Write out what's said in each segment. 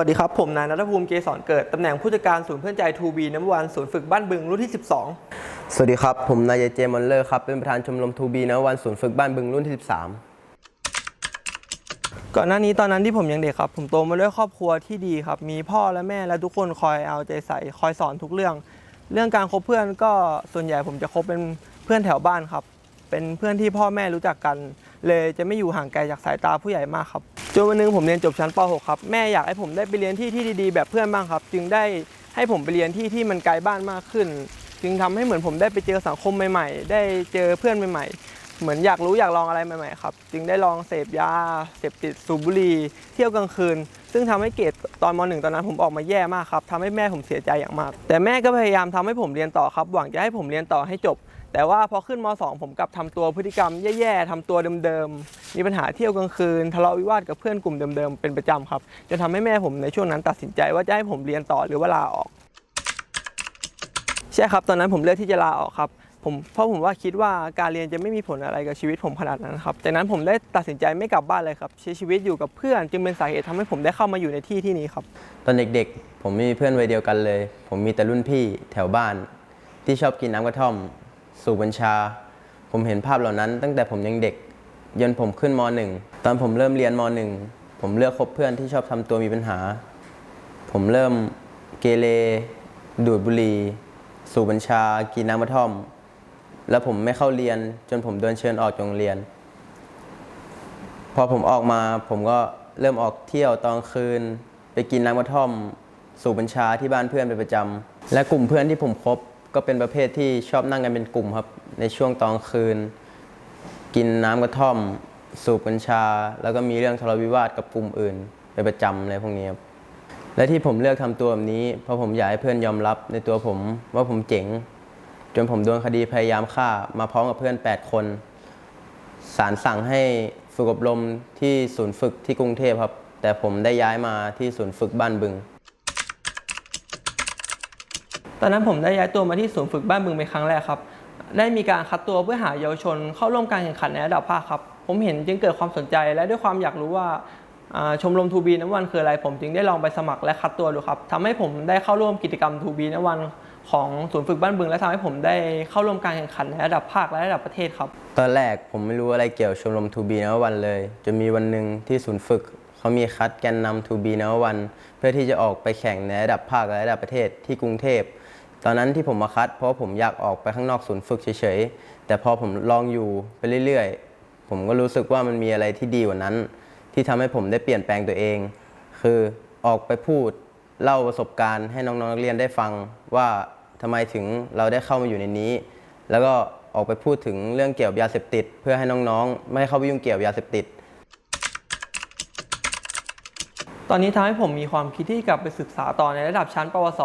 วัสดีครับ ผมนายนัทภูมิเกษรเกิด ตำแหน่งผู้จัดการศูนย์เพื่อนใจทูบีน้ำวันศูนย์ฝึกบ้านบึงรุ่นที่ 12 สวัสดีครับ ผมนายเจมอนเลอร์ครับ เป็นประธานชมรมทูบีนะวันศูนย์ฝึกบ้านบึงรุ่นที่ก่อนหน้านี้ตอนนั้นที่ผมยังเด็กครับ ผมโตมาด้วยครอบครัวที่ดีครับ มีพ่อและแม่และทุกคนคอยเอาใจใส่ คอยสอนทุกเรื่อง เรื่องการคบเพื่อนก็ส่วนใหญ่ผมจะคบเป็นเพื่อนแถวบ้านครับ เป็นเพื่อนที่พ่อแม่รู้จักกัน เลยจะไม่อยู่ห่างไกลจากสายตาผู้ใหญ่มากครับจนวันหนึงผมเรียนจบชั้นป .6 ครับแม่อยากให้ผมได้ไปเรียนที่ที่ดีๆ แบบเพื่อนบ้างครับ จึงได้ให้ผมไปเรียนที่ที่มันไกลบ้านมากขึ้น จึงทำให้เหมือนผมได้ไปเจอสังคมใหม่ ๆ ได้เจอเพื่อนใหม่ ๆ เหมือนอยากรู้อยากลองอะไรใหม่ๆครับ จึงได้ลองเสพยา เสพติดสูบบุหรี่เที่ยวกลางคืน ซึ่งทำให้เกรดตอนมหนึ่งตอนนั้นผมออกมาแย่มากครับทำให้แม่ผมเสียใจอย่างมาก แต่แม่ก็พยายามทำให้ผมเรียนต่อครับ หวังจะให้ผมเรียนต่อให้จบ แต่ว่าพอขึ้นม .2 ผมกลับทำตัวพฤติกรรมแย่ๆทำตัวเดิมๆมีปัญหาเที่ยวกลางคืน ทะเลาะวิวาทกับเพื่อนกลุ่มเดิมๆเป็นประจำครับจนทำให้แม่ผมในช่วงนั้นตัดสินใจว่าจะให้ผมเรียนต่อหรือว่าลาออกใช่ครับตอนนั้นผมเลือกที่จะลาออกครับ ผมเพราะผมว่าคิดว่าการเรียนจะไม่มีผลอะไรกับชีวิตผมขนาดนั้นครับจากนั้นผมได้ตัดสินใจไม่กลับบ้านเลยครับใช้ชีวิตอยู่กับเพื่อน จึงเป็นสาเหตุทำให้ผมได้เข้ามาอยู่ในที่ที่นี้ครับ ตอนเด็กๆ ผมไม่มีเพื่อนวัยเดียวกันเลย ผมมีแต่รุ่นพี่แถวบ้าน ที่ชอบกินน้ำกระท่อม สูบบัญชา ผมเห็นภาพเหล่านั้น ตั้งแต่ผมยังเด็กจนผมขึ้นม .1 ตอนผมเริ่มเรียนม .1 ผมเลือกคบเพื่อนที่ชอบทำตัวมีปัญหา ผมเริ่มเกเรดูดบุหรี่สูบบัญชา กินน้ำกระท่อม แล้วผมไม่เข้าเรียน จนผมโดนเชิญออกจากโรงเรียน พอผมออกมาผมก็เริ่มออกเที่ยวตอนคืน ไปกินน้ำกระท่อม สูบบัญชาที่บ้านเพื่อนเป็นประจำและกลุ่มเพื่อนที่ผมคบก็เป็นประเภทที่ชอบนั่งกันเป็นกลุ่มครับ ในช่วงตอนคืน กินน้ำกระท่อม สูบกัญชา แล้วก็มีเรื่องทะเลาะวิวาทกับกลุ่มอื่นเป็นประจำอะไรพวกนี้ครับและที่ผมเลือกทำตัวแบบนี้ เพราะผมอยากให้เพื่อนยอมรับในตัวผมว่าผมเจ๋ง จนผมโดนคดีพยายามฆ่ามาพร้อมกับเพื่อน 8 คนศาลสั่งให้ฝึกอบรมที่ศูนย์ฝึกที่กรุงเทพครับ แต่ผมได้ย้ายมาที่ศูนย์ฝึกบ้านบึง ตอนนั้นผมได้ย้ายตัวมาที่ศูนย์ฝึกบ้านบึงเป็นครั้งแรกครับ ได้มีการคัดตัวเพื่อหาเยาวชน เข้าร่วมการแข่งขันในระดับภาคครับ ผมเห็นจึงเกิดความสนใจและด้วยความอยากรู้ว่าชมรมทูบีน้ำวันคืออะไร ผมจึงได้ลองไปสมัครและคัดตัวดูครับทำให้ผมได้เข้าร่วมกิจกรรมทูบีน้ำวัน ของศูนย์ฝึกบ้านบึง และทำให้ผมได้เข้าร่วมการแข่งขันในระดับภาคและระดับประเทศครับ ตอนแรกผมไม่รู้อะไรเกี่ยวชมรมทูบีนวันเลยจนมีวันหนึ่งที่ศูนย์ฝึกเขามีคัดแกนนำทูบีนวัน เพื่อที่จะออกไปแข่งในระดับภาคและระดับประเทศที่กรุงเทพตอนนั้นที่ผมมาคัด เพราะผมอยากออกไปข้างนอกศูนย์ฝึกเฉยๆแต่พอผมลองอยู่ไปเรื่อยๆ ผมก็รู้สึกว่ามันมีอะไรที่ดีกว่านั้น ที่ทำให้ผมได้เปลี่ยนแปลงตัวเอง คือออกไปพูด เล่าประสบการณ์ให้น้องๆนักเรียนได้ฟังว่าทำไมถึงเราได้เข้ามาอยู่ในนี้ แล้วก็ออกไปพูดถึงเรื่องเกี่ยวกับยาเสพติด เพื่อให้น้องๆ ไม่ให้เข้าไปยุ่งเกี่ยวกับยาเสพติด ตอนนี้ทำให้ผมมีความคิดที่กลับไปศึกษาต่อในระดับชั้น ปวส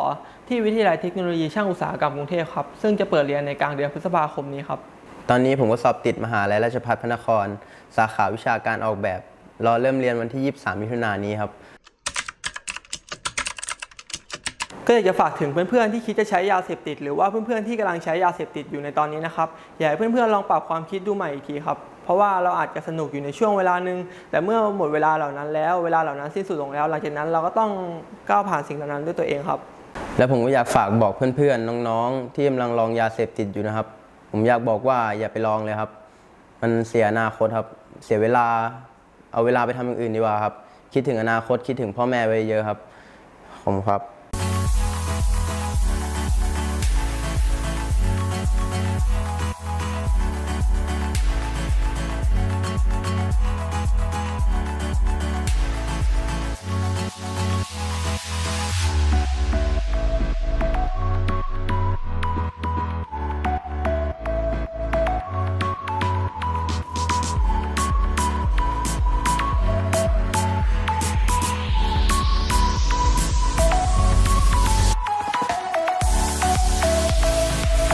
ที่วิทยาลัยเทคโนโลยีช่างอุตสาหกรรมกรุงเทพครับ ซึ่งจะเปิดเรียนในกลางเดือนพฤษภาคมนี้ครับ ตอนนี้ผมก็สอบติดมหาลัยราชภัฏพระนคร สาขาวิชาการออกแบบ รอเริ่มเรียนวันที่ 23 มิถุนายนนี้ครับ ก็อยากจะฝากถึงเพื่อนๆที่คิดจะใช้ยาเสพติด หรือว่าเพื่อนๆที่กำลังใช้ยาเสพติดอยู่ในตอนนี้นะครับอยากให้เพื่อนๆลองปรับความคิดดูใหม่อีกทีครับเพราะว่าเราอาจจะสนุกอยู่ในช่วงเวลาหนึ่งแต่เมื่อหมดเวลาเหล่านั้นแล้วเวลาเหล่านั้นสิ้นสุดลงแล้ว หลังจากนั้นเราก็ต้องก้าวผ่านสิ่งเหล่านั้นด้วยตัวเองครับ แล้วผมก็อยากฝากบอกเพื่อนๆน้องๆ ที่กำลังลองยาเสพติดอยู่นะครับ ผมอยากบอกว่าอย่าไปลองเลยครับ มันเสียอนาคตครับ เสียเวลาเอาเวลาไปทำอย่างอื่นดีกว่าครับ คิดถึงอนาคตคิดถึงพ่อแม่ไว้เยอะครับขอบคุณครับ